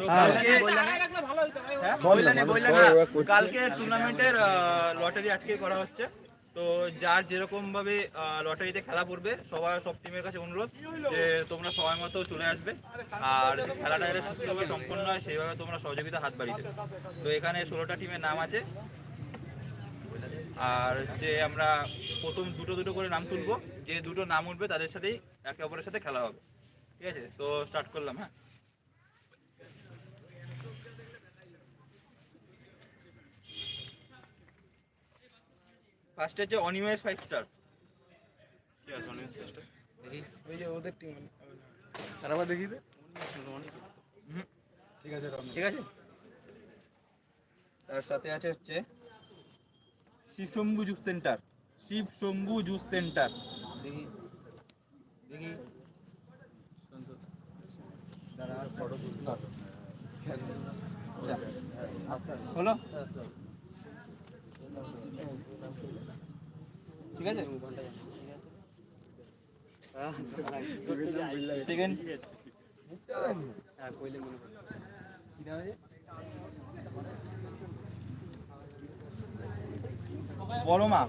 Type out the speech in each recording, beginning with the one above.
কালকে হ্যাঁ, হ্যাঁ। কালকে টুর্নামেন্টের লটারি আজকে করা হচ্ছে। তো যার যেরকম ভাবে লটারিতে খেলা পড়বে সবার সব টিমের কাছে অনুরোধ যে তোমরা সময় মতো চলে আসবে। আর খেলাটা যাতে সুস্থভাবে সম্পন্ন হয় সেইভাবে তোমরা সহযোগিতা হাত বাড়িয়ে দেবে। তো এখানে ষোলোটা টিমের নাম আছে। আর যে আমরা প্রথম দুটো দুটো করে নাম তুলবো যে দুটো নাম উঠবে তাদের সাথেই একে অপরের সাথে খেলা হবে। ঠিক আছে? তো স্টার্ট করলাম হ্যাঁ? ফার্স্ট হচ্ছে অনিমেষ ফাইভ স্টার ওই যে ওদের টিম আরেকবার দেখি দে ঠিক আছে ঠিক আছে? তার সাথে আছে হচ্ছে Shiv Shambhu juice centre Shiv Shambhu juice centre দেখি। দেখি। দাঁড়া ঠিক আছে? সেকেন্ড বড় মা।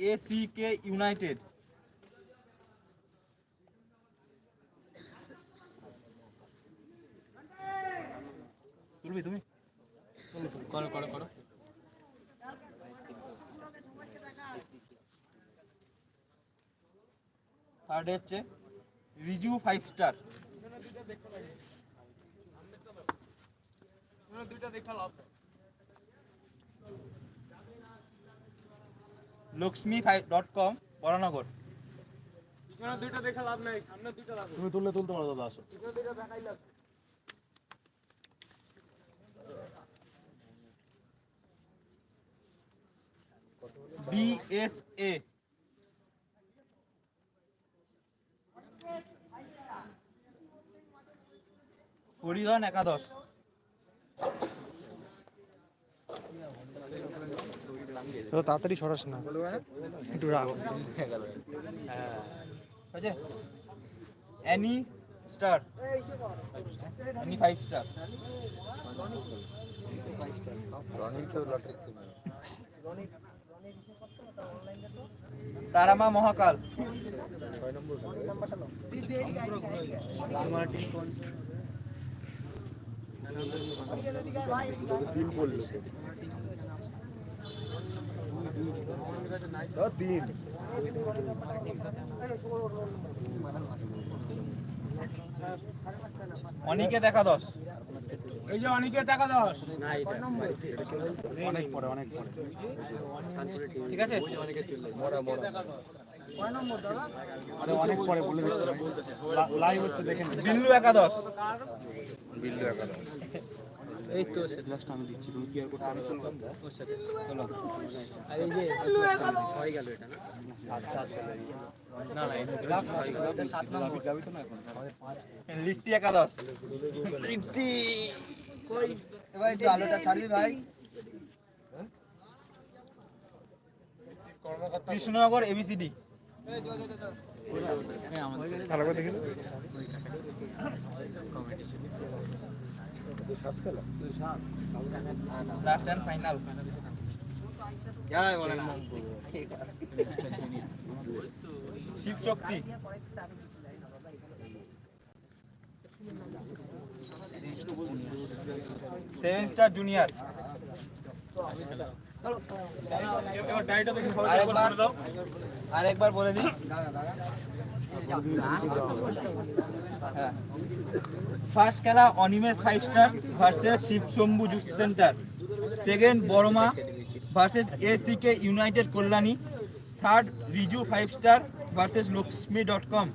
এ সি কে ইউনাইটেড তুলবি তুমি? করো করো করো। থার্ড হচ্ছে Riju five star Lakshmi five dot com Baranagar দুইটা দেখে লাভ নাই সামনে দুইটা লাভ। তুমি তুললে তুলতে পারো দাদা আসো। বিএসএ হরিধন একাদশ। তাড়াতাড়ি সরাস না। একটু রাগ। আছে any star any five star Tarama Mahakal. তিন অনিকেত একাদশ এই যে অনেকে টাকা দশ অনেক পরে অনেক পরে। ঠিক আছে? আরে অনেক পরে বলে দিচ্ছি লাইভ হচ্ছে দেখেন। বিল্লু একাদশ। এই তো লাস্ট আমি দিচ্ছি তুমি কি আর করতে পারছ আর এই যে হয়ে গেল। এটা না? না না এটা সাত নম্বর। যাবি তো না এখন? লিট্টি একাদশ। ভাই একটু আলোটা ছাড়বি ভাই। কৃষ্ণনগর এবিসিডি ভালো করে দেখে last and final Shiv Shakti seven star junior আরেকবার বলে দিই। ফার্স্ট খেলা Animesh five star versus Shiv Shambhu juice centre second Boroma versus ACK united Kalyani third Riju five star versus Lakshmi dot com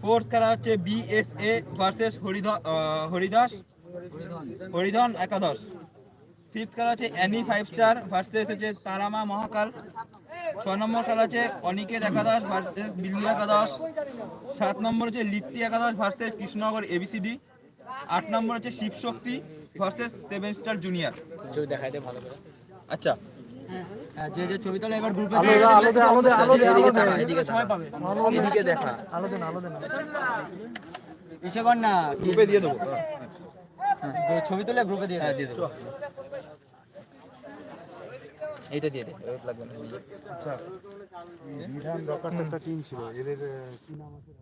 fourth খেলা হচ্ছে BSA versus Haridas Haridhan একাদশ fifth খেলা হচ্ছে Annie five star versus হচ্ছে তারামা মহাকাল. ছয় নম্বর খেলা আছে অনিকেত একাদশ ভার্সেস বিল্লু একাদশ। সাত নম্বর হচ্ছে লিপ্টি একাদশ ভার্সেস কৃষ্ণনগর এবিসিডি। আট নম্বর হচ্ছে Shivshakti versus seven star junior ছবি দেখাই ভালো করে আচ্ছা হ্যাঁ, যে যে ছবি তাহলে এবার গ্রুপে আচ্ছা, দেখা দেখা। কর না গ্রুপে দিয়ে দেবো। হ্যাঁ, ছবি তুলে গ্রুপে দিয়ে দিয়ে দেবো। হ্যাঁ, এইটা দিয়ে দে লাগবে না আচ্ছা একটা টিম ছিল এদের কি নাম আছে?